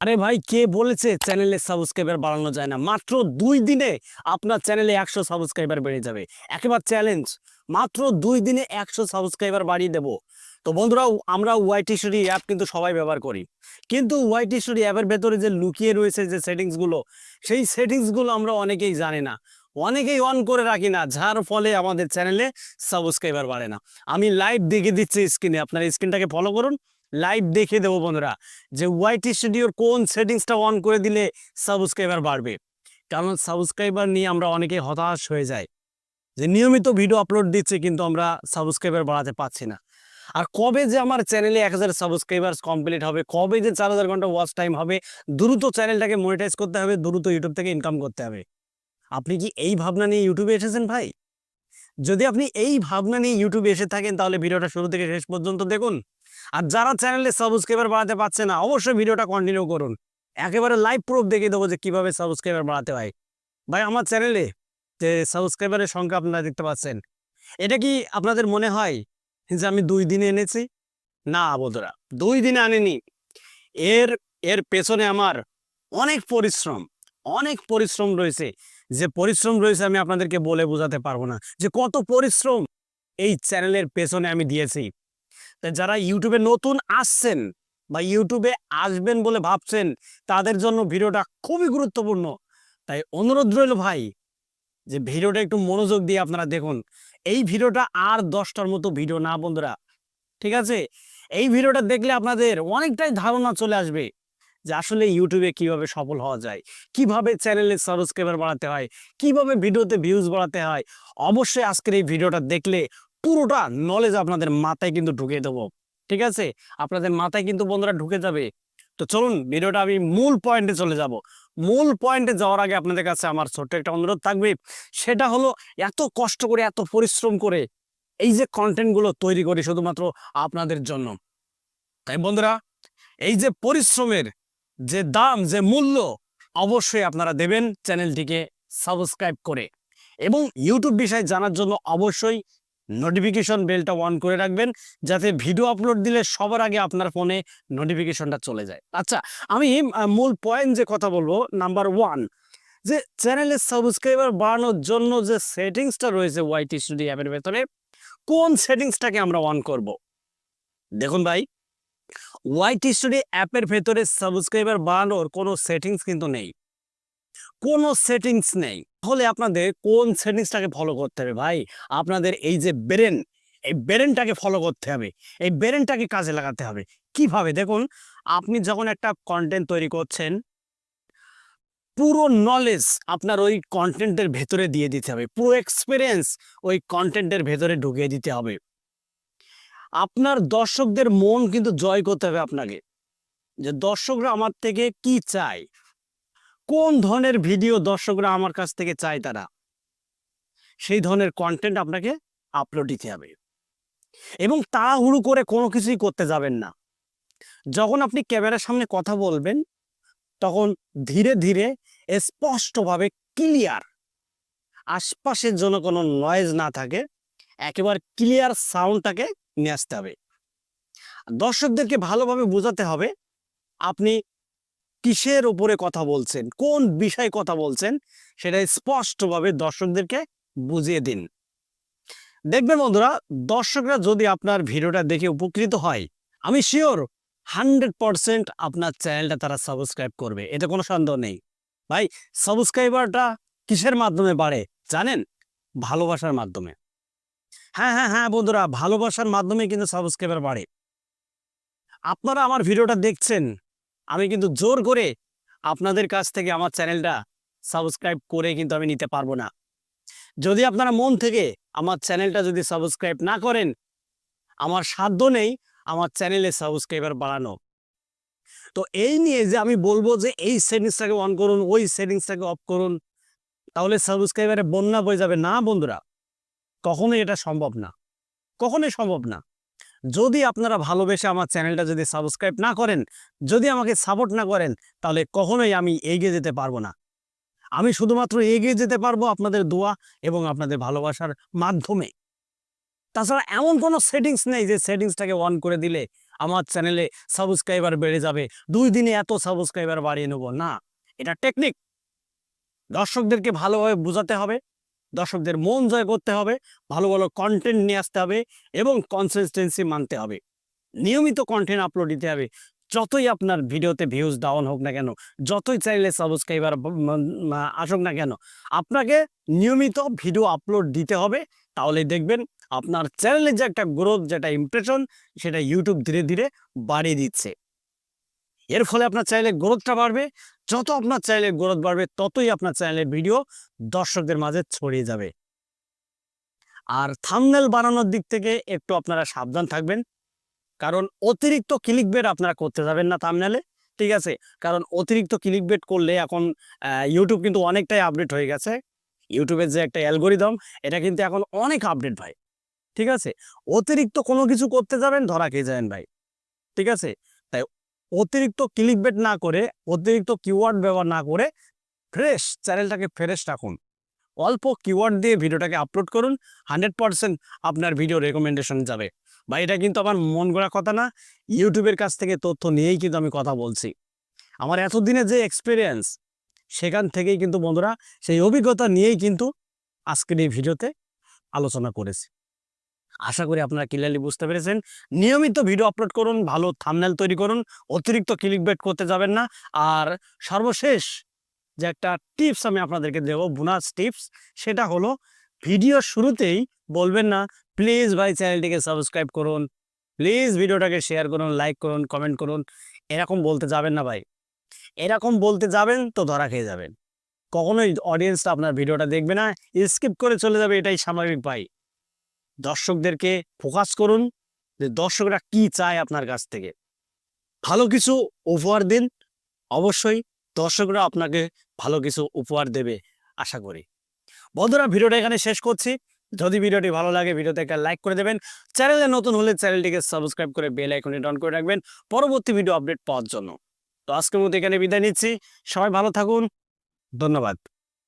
আরে ভাই, কে বলেছে চ্যানেলে সাবস্ক্রাইবার বাড়ানো যায় না? মাত্র দুই দিনে আপনার চ্যানেলে একশো সাবস্ক্রাইবার বেড়ে যাবে। একেবারে চ্যালেঞ্জ মাত্র দুই দিনে একশো সাবস্ক্রাইবার বাড়িয়ে দেবো। তো বন্ধুরা, আমরা ওয়াইটি স্টোরি অ্যাপ কিন্তু সবাই ব্যবহার করি। কিন্তু ওয়াইটি স্টোরি অ্যাপের ভেতরে যে লুকিয়ে রয়েছে যে সেটিংসগুলো সেই সেটিংসগুলো আমরা অনেকেই জানি না। অনেকেই অন করে রাখি না, যার ফলে আমাদের চ্যানেলে সাবস্ক্রাইবার বাড়ে না। আমি লাইভ দেখে দিচ্ছি স্ক্রিনে আপনার স্ক্রিনটাকে ফলো করুন। লাইভ দেখে দেবো বন্ধুরা যে ওয়াইটি স্টুডিওর কোন সেটিংসটা অন করে দিলে সাবস্ক্রাইবার বাড়বে। কারণ সাবস্ক্রাইবার নিয়ে আমরা অনেকে হতাশ হয়ে যাই। যে নিয়মিত ভিডিও আপলোড দিচ্ছে কিন্তু আমরা সাবস্ক্রাইবার বাড়াতে পারছি না। আর কবে যে আমার চ্যানেলে এক হাজার সাবস্ক্রাইবার কমপ্লিট হবে, কবে যে চার হাজার ঘণ্টা ওয়াচ টাইম হবে, দ্রুত চ্যানেলটাকে মনিটাইজ করতে হবে, দ্রুত ইউটিউব থেকে ইনকাম করতে হবে। আপনি কি এই ভাবনা নিয়ে ইউটিউবে এসেছেন ভাই? যদি আপনি এই ভাবনা নিয়ে ইউটিউবে এসে থাকেন, তাহলে ভিডিওটা শুরু থেকে শেষ পর্যন্ত দেখুন। আর যারা চ্যানেলে সাবস্ক্রাইবার বাড়াতে পারছে না, অবশ্যই ভিডিওটা কন্টিনিউ করুন। একেবারে লাইভ প্রুফ দেখিয়ে দেবো যে কীভাবে সাবস্ক্রাইবার বাড়াতে হয়। ভাই, আমার চ্যানেলে যে সাবস্ক্রাইবারের সংখ্যা আপনারা দেখতে পাচ্ছেন, এটা কি আপনাদের মনে হয় যে আমি দুই দিনে এনেছি? না, বন্ধুরা, দুই দিনে আনেনি। এর এর পেছনে আমার অনেক পরিশ্রম অনেক পরিশ্রম রয়েছে। যে পরিশ্রম রয়েছে আমি আপনাদেরকে বলে বোঝাতে পারব না। যে কত পরিশ্রম এই চ্যানেলের পেছনে আমি দিয়েছি। যারা ইউটিউবে নতুন আসছেন বা ইউটিউবে আসবেন বলে ভাবছেন, তাদের জন্য ভিডিওটা খুবই গুরুত্বপূর্ণ। তাই অনুরোধ রইল ভাই, যে ভিডিওটা একটু মনোযোগ দিয়ে আপনারা দেখুন। এই ভিডিওটা আর দশটার মতো ভিডিও না বন্ধুরা, ঠিক আছে? এই ভিডিওটা দেখলে আপনাদের অনেকটাই ধারণা চলে আসবে। যে আসলে ইউটিউবে কীভাবে সফল হওয়া যায়? কীভাবে চ্যানেলে সাবস্ক্রাইবার বাড়াতে হয়? কীভাবে ভিডিওতে ভিউজ বাড়াতে হয়? অবশ্যই আজকের এই ভিডিওটা দেখলে পুরোটা নলেজ আপনাদের মাথায় কিন্তু ঢুকিয়ে দেবো। ঠিক আছে? আপনাদের মাথায় কিন্তু বন্ধুরা ঢুকে যাবে। তো চলুন ভিডিওটা আমি মূল পয়েন্টে চলে যাব। মূল পয়েন্টে যাওয়ার আগে আপনাদের কাছে আমার ছোট্ট একটা অনুরোধ থাকবে। সেটা হলো এত কষ্ট করে, এত পরিশ্রম করে এই যে কন্টেন্টগুলো তৈরি করি শুধুমাত্র আপনাদের জন্য। তাই বন্ধুরা, এই যে পরিশ্রমের যে দাম, যে মূল্য অবশ্যই আপনারা দেবেন চ্যানেলটিকে সাবস্ক্রাইব করে। এবং ইউটিউব বিষয়ে জানার জন্য অবশ্যই নোটিফিকেশন বেলটা অন করে রাখবেন, যাতে ভিডিও আপলোড দিলে সবার আগে আপনার ফোনে নোটিফিকেশনটা চলে যায়। আচ্ছা আমি মূল পয়েন্ট যে কথা বলব নাম্বার ওয়ান যে চ্যানেলের সাবস্ক্রাইবার বাড়ানোর জন্য যে সেটিংসটা রয়েছে ওয়াইটি স্টুডিও অ্যাপের ভেতরে, কোন সেটিংসটাকে আমরা অন করব? দেখুন ভাই ওয়াইটি স্টুডিও অ্যাপের ভেতরে সাবস্ক্রাইবার বাড়ানোর কোনো সেটিংস কিন্তু নেই। কোনো সেটিংস নেই। তাহলে আপনাদের কোন সেটিংসটাকে ফলো করতে হবে ভাই? আপনাদের এই যে ব্রেন এই ব্রেনটাকে ফলো করতে হবে। এই ব্রেনটাকে কাজে লাগাতে হবে। কীভাবে? দেখুন, আপনি যখন একটা কন্টেন্ট তৈরি করছেন, পুরো নলেজ আপনার ওই কন্টেন্টের ভেতরে দিয়ে দিতে হবে। পুরো এক্সপিরিয়েন্স ওই কন্টেন্টের ভেতরে ঢুকিয়ে দিতে হবে। আপনার দর্শকদের মন কিন্তু জয় করতে হবে আপনাকে। যে দর্শকরা আমার থেকে কি চায়? কোন ধরনের ভিডিও দর্শকরা আমার কাছ থেকে চায় তারা? সেই ধরনের কন্টেন্ট আপনাকে আপলোড দিতে হবে। এবং তাড়াহুড়ো করে কোনো কিছুই করতে যাবেন না। যখন আপনি ক্যামেরার সামনে কথা বলবেন, তখন ধীরে ধীরে স্পষ্টভাবে ক্লিয়ার আশপাশের জন্য কোনো নয়েজ না থাকে একেবারে ক্লিয়ার সাউন্ডটাকে নিয়ে আসতে হবে। দর্শকদেরকে ভালোভাবে বোঝাতে হবে, আপনি কিসের ওপরে কথা বলছেন, কোন বিষয়ে কথা বলছেন, সেটা স্পষ্টভাবে দর্শকদেরকে বুঝিয়ে দিন। দেখবেন বন্ধুরা, দর্শকরা যদি আপনার ভিডিওটা দেখে উপকৃত হয়, আমি শিওর হান্ড্রেড পারসেন্ট আপনার চ্যানেলটা তারা সাবস্ক্রাইব করবে, এতে কোনো সন্দেহ নেই। ভাই সাবস্ক্রাইবারটা কিসের মাধ্যমে বাড়ে, জানেন? ভালোবাসার মাধ্যমে। হ্যাঁ হ্যাঁ হ্যাঁ বন্ধুরা, ভালোবাসার মাধ্যমে কিন্তু সাবস্ক্রাইবার বাড়ে। আপনারা আমার ভিডিওটা দেখছেন, আমি কিন্তু জোর করে আপনাদের কাছ থেকে আমার চ্যানেলটা সাবস্ক্রাইব করে কিন্তু আমি নিতে পারব না। যদি আপনারা মন থেকে আমার চ্যানেলটা যদি সাবস্ক্রাইব না করেন, আমার সাধ্য নেই আমার চ্যানেলে সাবস্ক্রাইবার বাড়ানো। তো এই নিয়ে যে আমি বলব যে এই সেটিংসটাকে অন করুন, ওই সেটিংসটাকে অফ করুন, তাহলে সাবস্ক্রাইবারে বন্যা বয়ে যাবে। না, বন্ধুরা কখনোই এটা সম্ভব না। কখনোই সম্ভব না। যদি আপনারা ভালোবেসে আমার চ্যানেলটা যদি সাবস্ক্রাইব না করেন, যদি আমাকে সাপোর্ট না করেন, তাহলে কখনোই আমি এগিয়ে যেতে পারব না। আমি শুধুমাত্র এগিয়ে যেতে পারব আপনাদের দোয়া এবং আপনাদের ভালোবাসার মাধ্যমে। তাছাড়া এমন কোনো সেটিংস নেই যে সেটিংসটাকে অন করে দিলে আমার চ্যানেলে সাবস্ক্রাইবার বেড়ে যাবে, দুই দিনে এত সাবস্ক্রাইবার বাড়িয়ে নেব। না, এটা টেকনিক। দর্শকদেরকে ভালোভাবে বোঝাতে হবে। দর্শকদের মন জয় করতে হবে, ভালো ভালো কন্টেন্ট নিয়ে আসতে হবে এবং কনসিস্টেন্সি মানতে হবে। নিয়মিত কন্টেন্ট আপলোড দিতে হবে। যতই আপনার ভিডিওতে ভিউজ ডাউন হোক না কেন, যতই চ্যানেলে সাবস্ক্রাইবার আসুক না কেন, আপনাকে নিয়মিত ভিডিও আপলোড দিতে হবে। তাহলে দেখবেন আপনার চ্যানেলের যে একটা গ্রোথ যেটা ইমপ্রেশন সেটা ইউটিউব ধীরে ধীরে বাড়িয়ে দিচ্ছে। এর ফলে আপনার চ্যানেলের গ্রোথটা বাড়বে। যত আপনার চ্যানেলের গ্রোথ বাড়বে, ততই আপনার চ্যানেলের ভিডিও দর্শকদের মাঝে ছড়িয়ে যাবে। আর থামনেল বানানোর দিক থেকে একটু আপনারা সাবধান থাকবেন। কারণ অতিরিক্ত ক্লিক বেট আপনারা করতে যাবেন না থামনেলে ঠিক আছে? কারণ অতিরিক্ত ক্লিক বেট করলে এখন ইউটিউব কিন্তু অনেকটাই আপডেট হয়ে গেছে। ইউটিউবের যে একটা অ্যালগোরিদম এটা কিন্তু এখন অনেক আপডেট ভাই, ঠিক আছে? অতিরিক্ত কোনো কিছু করতে যাবেন, ধরা খেয়ে যাবেন ভাই, ঠিক আছে? অতিরিক্ত ক্লিক বেট না করে, অতিরিক্ত কিওয়ার্ড ব্যবহার না করে ফ্রেশ চ্যানেলটাকে ফ্রেশ রাখুন। অল্প কিওয়ার্ড দিয়ে ভিডিওটাকে আপলোড করুন হান্ড্রেড পার্সেন্ট আপনার ভিডিও রেকমেন্ডেশন যাবে। বা এটা কিন্তু আমার মন গড়া কথা না ইউটিউবের কাছ থেকে তথ্য নিয়েই কিন্তু আমি কথা বলছি। আমার এতদিনের যে এক্সপিরিয়েন্স সেখান থেকেই কিন্তু বন্ধুরা, সেই অভিজ্ঞতা নিয়েই কিন্তু আজকের এই ভিডিওতে আলোচনা করেছি। আশা করি আপনারা ক্লিয়ারলি বুঝতে পেরেছেন। নিয়মিত ভিডিও আপলোড করুন, ভালো থামনেল তৈরি করুন, অতিরিক্ত ক্লিক বেট করতে যাবেন না। আর সর্বশেষ যে একটা টিপস আমি আপনাদেরকে দেবো বোনাস টিপস সেটা হলো ভিডিও শুরুতেই বলবেন না প্লিজ ভাই চ্যানেলটিকে সাবস্ক্রাইব করুন প্লিজ ভিডিওটাকে শেয়ার করুন লাইক করুন কমেন্ট করুন। এরকম বলতে যাবেন না ভাই। এরকম বলতে যাবেন তো ধরা খেয়ে যাবেন। কখনোই অডিয়েন্সটা আপনার ভিডিওটা দেখবে না স্কিপ করে চলে যাবে, এটাই স্বাভাবিক ভাই। দর্শকদেরকে ফোকাস করুন যে দর্শকরা কি চায় আপনার কাছ থেকে। ভালো কিছু উপহার দিন, অবশ্যই দর্শকরা আপনাকে ভালো কিছু উপহার দেবে, আশা করি। বন্ধুরা, ভিডিওটা এখানে শেষ করছি। যদি ভিডিওটি ভালো লাগে, ভিডিওতে একটা লাইক করে দেবেন। চ্যানেলে নতুন হলে চ্যানেলটিকে সাবস্ক্রাইব করে বেল আইকনটি অন করে রাখবেন পরবর্তী ভিডিও আপডেট পাওয়ার জন্য। তো আজকের মতো এখানে বিদায় নিচ্ছি। সবাই ভালো থাকুন। ধন্যবাদ।